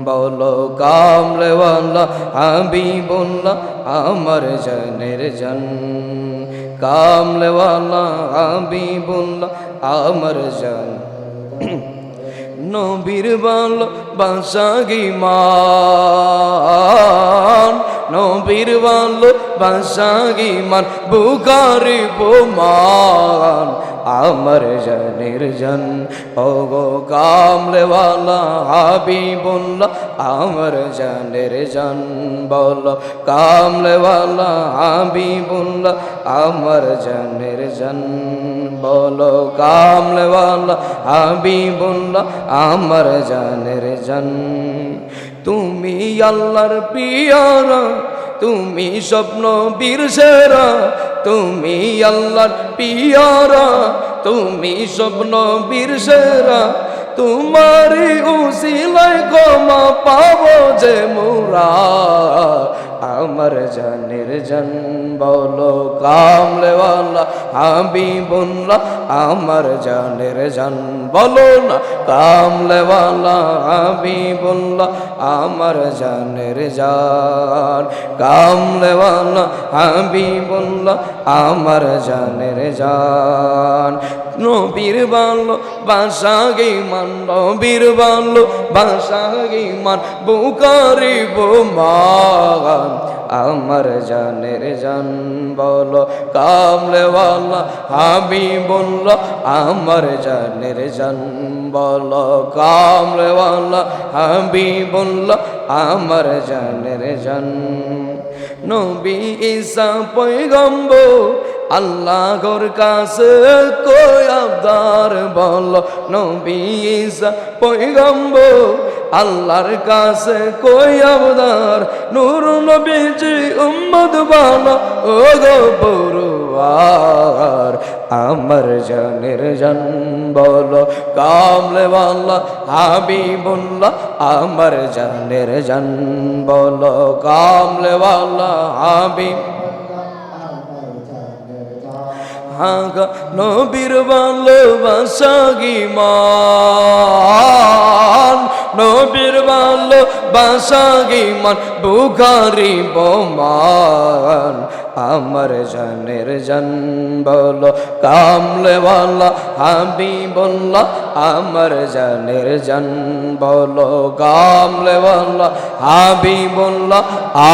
বলো কামলেওয়ালা হাবিবুল্লাহ, আমার জনের জন। কামলে কামলেওয়ালা হাবিবুল্লাহ, আমার জন। নবীর বল বাসাগি মান নবীর বল বাসাগি মান বুকারি বোমান। আমার জানের জন ও গো কামলেওয়ালা হাবিবুল্লাহ, আমার জানের জন বল, কামলেওয়ালা হাবিবুল্লাহ, আমার জানের জন বলো, কামলেওয়ালা হাবিবুল্লাহ, আমার জানের জন। তুমি আল্লাহর পিয়ারা, তুমি স্বপ্ন বীর সেরা, তুমি আল্লাহর পিয়ারা, তুমি স্বপ্ন বীর তোমার উসিলায় ক্ষমা পাবো যে মোরা আমার জানের জন বলো, কামলেওয়ালা, হাবিবুল্লাহ, আমার জানের জন বলো না, কামলেওয়ালা, হাবিবুল্লাহ, আমার জানের জান। কামলেওয়ালা, হাবিবুল্লাহ, আমার জানের জান। নবীর বালো বাসাগে মান, নবীর বালো বাসাগে মান বুকারি মান আমার জানের জান বলো, কামলেওয়ালা আমি বলল, আমার জানের জান বলো, কামলেওয়ালা আমি বলল, আমার জানের জান। নবী ঈসা পয়গম্বর আল্লাহর কাছে কই আবদার বল, নবী ঈসা পয়গম্বর আল্লাহর কাছে কই আবদার? নূর নবীজি উম্মত বানা ও গো পরওয়ার আমার জানের জান বল, কামলে বাল্লা হাবিবুল্লাহ, আমার জানের জান বল, কামলে বাল্লা হাবিব। হাগা নবীর ভালোবাসা গিমান নবীর ভালোবাসা গিমান বুখারি বোমান, আমার জানের জান বলো কামলেওয়ালা হাবি বললা আমার জানের জান বলো কামলেওয়ালা হাবি বললা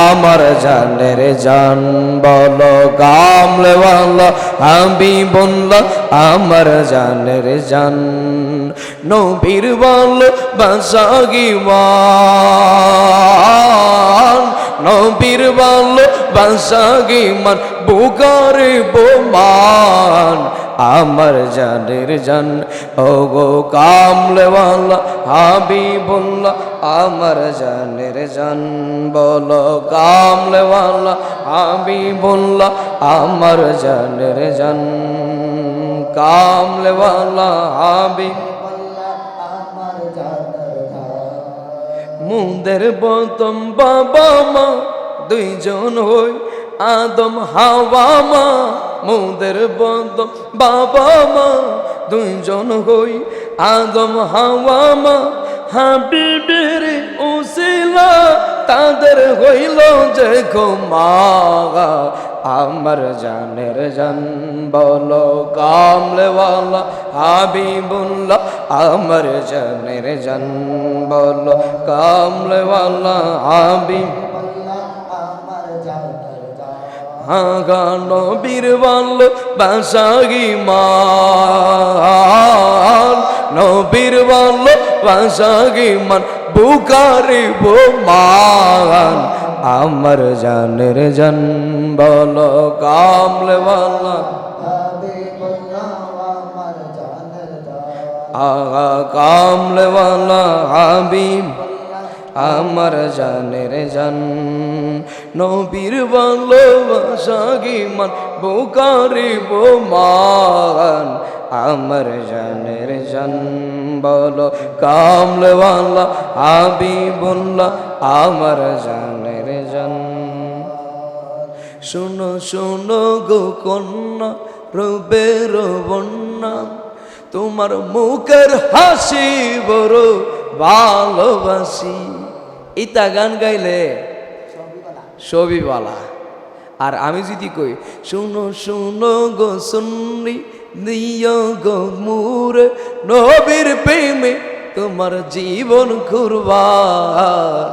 আমার জানের জান বলো কামলেওয়ালা হাবি বললা আমার জানের জান। নবীর বল বাসাগিমান নবীর বল বাসাগিমান বুকারে বোমান। আমার জানের জান ও গো কামলেওয়ালা, হাবিবুল্লাহ, আমার জানের জান, বলো কামলেওয়ালা, হাবিবুল্লাহ, আমার জানের জান, কামলেওয়ালা হাবিব মুদের বতম বাবা মা, দুইজন হই আদম হাওয়া মা। মুদের বতম বাবা মা, দুইজন হই আদম হাওয়া মা। হাবিবের উসিলা তাদের হইল যে মা আমার জানের জান বলো, কামলেওয়ালা, হাবিবুল্লাহ, আমার জানের জান বলো, কামলেওয়ালা, হাবিব হাগানো বীর বল বাসাগি মান। নবীর বল বাসাগি মান বুকারি মান। আমার জানের জান বল কামলে আগা কামলে বালা হাবিব। আমার জানের জান। নবীর ভালোবাসা মান? বোকারি মান আমার জানের জান বলো কামলেওয়ালা হাবিবুল্লাহ। আমার জানের জান শুনো শুনো গো কন্যা, রবের বন্যা, তোমার মুখের হাসি বড় ভালোবাসি। ইতা গান গাইলে সবিবালা। আর আমি যদি কই, শুনো শুনো গো শুনরি দিও গো মুরে, নবীর প্রেমে তোমার জীবন কুরবান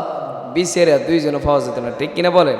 বিশেরা দুইজন পাওয়া যেত না ঠিক কিনা বলেন?